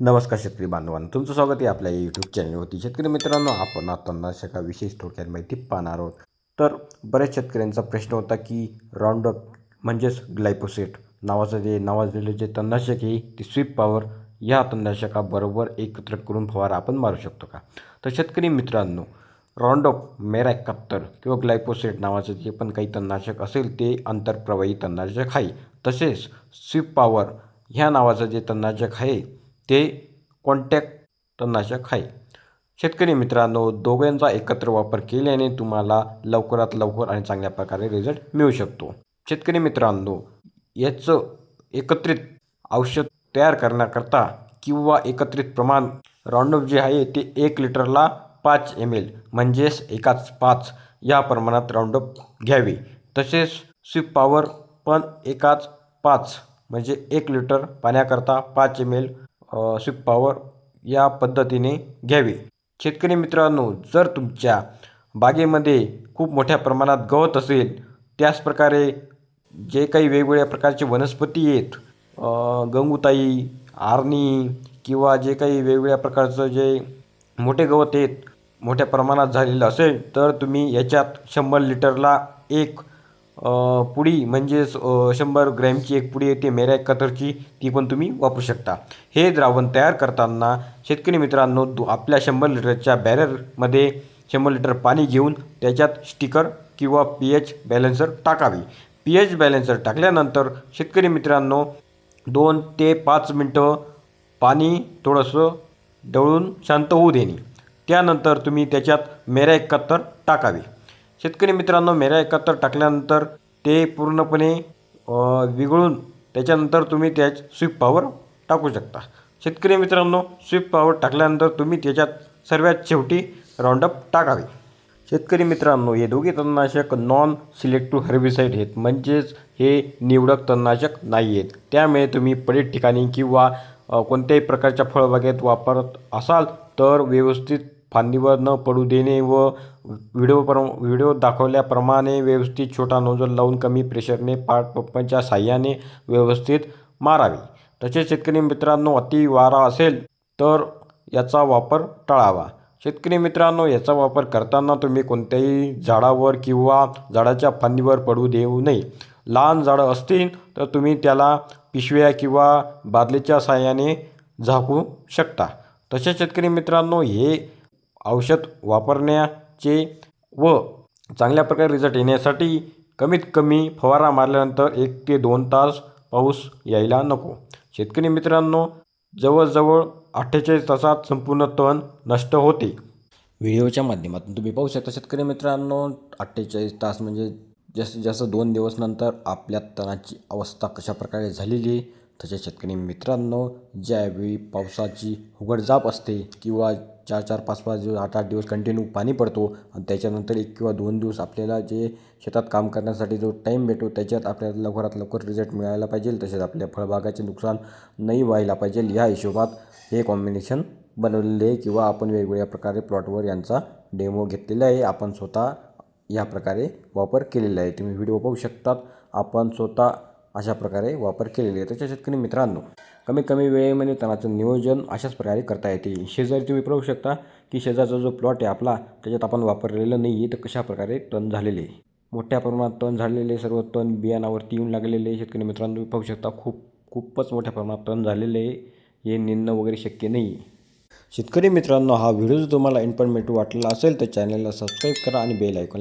नमस्कार शेतकरी बांधवांनो तुमचं स्वागत आहे आपल्या यूट्यूब चॅनलवरती शेतकरी मित्रांनो आपण आता नाशका विशेष थोडक्यात माहिती पाहणार आहोत. तर बऱ्याच शेतकऱ्यांचा प्रश्न होता की राऊंडअप म्हणजेच ग्लायपोसेट नावाचं जे नावाजलेलं जे तणनाशक आहे ते स्वीप पॉवर या तणनाशकाबरोबर एकत्र करून फवारा आपण मारू शकतो का? तर शेतकरी मित्रांनो राऊंडअप मेरा एकाहत्तर किंवा ग्लायपोसेट नावाचं जे पण काही तणनाशक असेल ते आंतरप्रवाही तणनाशक आहे. तसेच स्वीप पॉवर ह्या नावाचं जे तणनाशक आहे ते कॉन्टॅक्ट तणनाशक आहे. शेतकरी मित्रांनो दोघांचा एकत्र वापर केल्याने तुम्हाला लवकरात लवकर आणि चांगल्या प्रकारे रिझल्ट मिळू शकतो. शेतकरी मित्रांनो याचं एकत्रित औषध तयार करण्याकरता किंवा एकत्रित प्रमाण राऊंडअप जे आहे ते एक लिटरला पाच एम एल म्हणजेच एकाच पाच या प्रमाणात राऊंडअप घ्यावे. तसेच स्वीप पॉवर पण एकाच पाच म्हणजे एक लिटर पाण्याकरता पाच एम एल स्वीप पॉवर या पद्धतीने घ्यावे. शेतकरी मित्रांनो जर तुमच्या बागेमध्ये खूप मोठ्या प्रमाणात गवत असेल त्याचप्रकारे जे काही वेगवेगळ्या प्रकारचे वनस्पती आहेत गंगुताई आरणी किंवा जे काही वेगवेगळ्या प्रकारचं जे मोठे गवत आहेत मोठ्या प्रमाणात झालेलं असेल तर तुम्ही याच्यात शंभर लिटरला एक पुडी म्हणजेच शंभर ग्रॅमची एक पुडी येते मेऱ्या कतरची ती पण तुम्ही वापरू शकता. हे द्रावण तयार करताना शेतकरी मित्रांनो दु आपल्या शंभर लिटरच्या बॅरलमध्ये शंभर लिटर पाणी घेऊन त्याच्यात स्टिकर किंवा पी एच बॅलेन्सर टाकावे. पी एच बॅलेन्सर टाकल्यानंतर शेतकरी मित्रांनो दोन ते पाच मिनटं पाणी थोडंसं ढवळून शांत होऊ देणे. त्यानंतर तुम्ही त्याच्यात मेरा कत्तर टाकावे. शेतकरी मित्रांनो मेरा एकत्र टाकल्यानंतर ते पूर्णपणे विघळून त्याच्यानंतर तुम्ही त्याच स्वीप पावर टाकू शकता. शेतकरी मित्रांनो स्वीप पावर टाकल्यानंतर तुम्ही त्याच्यात सर्वात शेवटी राऊंडअप टाकावे. शेतकरी मित्रांनो हे दोघे तणनाशक नॉन सिलेक्टिव्ह हर्बिसाईड आहेत. म्हणजेच हे निवडक तणनाशक नाही आहेत त्यामुळे तुम्ही पडीत ठिकाणी किंवा कोणत्याही प्रकारच्या फळबागेत वापरत असाल तर व्यवस्थित फांदीवर न पडू देणे व व्हिडिओ प्र व्हिडिओ दाखवल्याप्रमाणे व्यवस्थित छोटा नोजल लावून कमी प्रेशरने पाट पंपच्या साह्याने व्यवस्थित मारावे. तसेच शेतकरी मित्रांनो अति वारा असेल तर याचा वापर टाळावा. शेतकरी मित्रांनो याचा वापर करताना तुम्ही कोणत्याही झाडावर किंवा झाडाच्या फांदीवर पडू देऊ नये. लहान झाडं असतील तर तुम्ही त्याला पिशव्या किंवा बादलीच्या साहाय्याने झाकू शकता. तसेच शेतकरी मित्रांनो हे औषध वापरण्याचे व चांगल्या प्रकारे रिझल्ट येण्यासाठी कमीत कमी फवारा मारल्यानंतर एक ते दोन तास पाऊस यायला नको. शेतकरी मित्रांनो जवळजवळ अठ्ठेचाळीस तासात संपूर्ण तण नष्ट होते. व्हिडिओच्या माध्यमातून तुम्ही पाहू शकता शेतकरी मित्रांनो अठ्ठेचाळीस तास म्हणजे जास्तीत जास्त दोन दिवस नंतर आपल्या तणाची अवस्था कशा प्रकारे झालेली तसेच शेतकरी मित्रांनो ज्यावेळी पावसाची उघडझाप असते किंवा चार चार पाच पाच दिवस आठ आठ दिवस कंटिन्यू पाणी पडतो आणि त्याच्यानंतर एक किंवा दोन दिवस आपल्याला जे शेतात काम करण्यासाठी जो टाईम भेटतो त्याच्यात आपल्याला लवकरात लवकर रिझल्ट मिळायला पाहिजे. तसेच आपल्या फळबागाचे नुकसान नाही व्हायला पाहिजे. या हिशोबात हे कॉम्बिनेशन बनवलेले आहे किंवा आपण वेगवेगळ्या प्रकारे प्लॉटवर यांचा डेमो घेतलेला आहे. आपण स्वतः या प्रकारे वापर केलेला आहे. तुम्ही व्हिडिओ पाहू शकतात. आपण स्वतः अशा प्रकारे वापर केलेले आहे. त्याच्या शेतकरी मित्रांनो कमीत कमी वेळेमध्ये तणाचं नियोजन अशाच प्रकारे करता येते. शेजारी तुम्ही पाहू शकता की शेजारचा जो प्लॉट आहे आपला त्याच्यात आपण वापरलेलं नाही आहे तर कशाप्रकारे तण झालेले? आहे मोठ्या प्रमाणात तण झालेले सर्व तण बियाणावरती येऊन लागलेले शेतकरी मित्रांनो तुम्ही पाहू शकता खूप खूपच मोठ्या प्रमाणात तण झालेले आहे. हे निंदणं वगैरे शक्य नाही शेतकरी मित्रांनो हा व्हिडिओ जर तुम्हाला इन्फॉर्मेटिव्ह वाटला असेल तर चॅनलला सबस्क्राईब करा आणि बेल ऐकून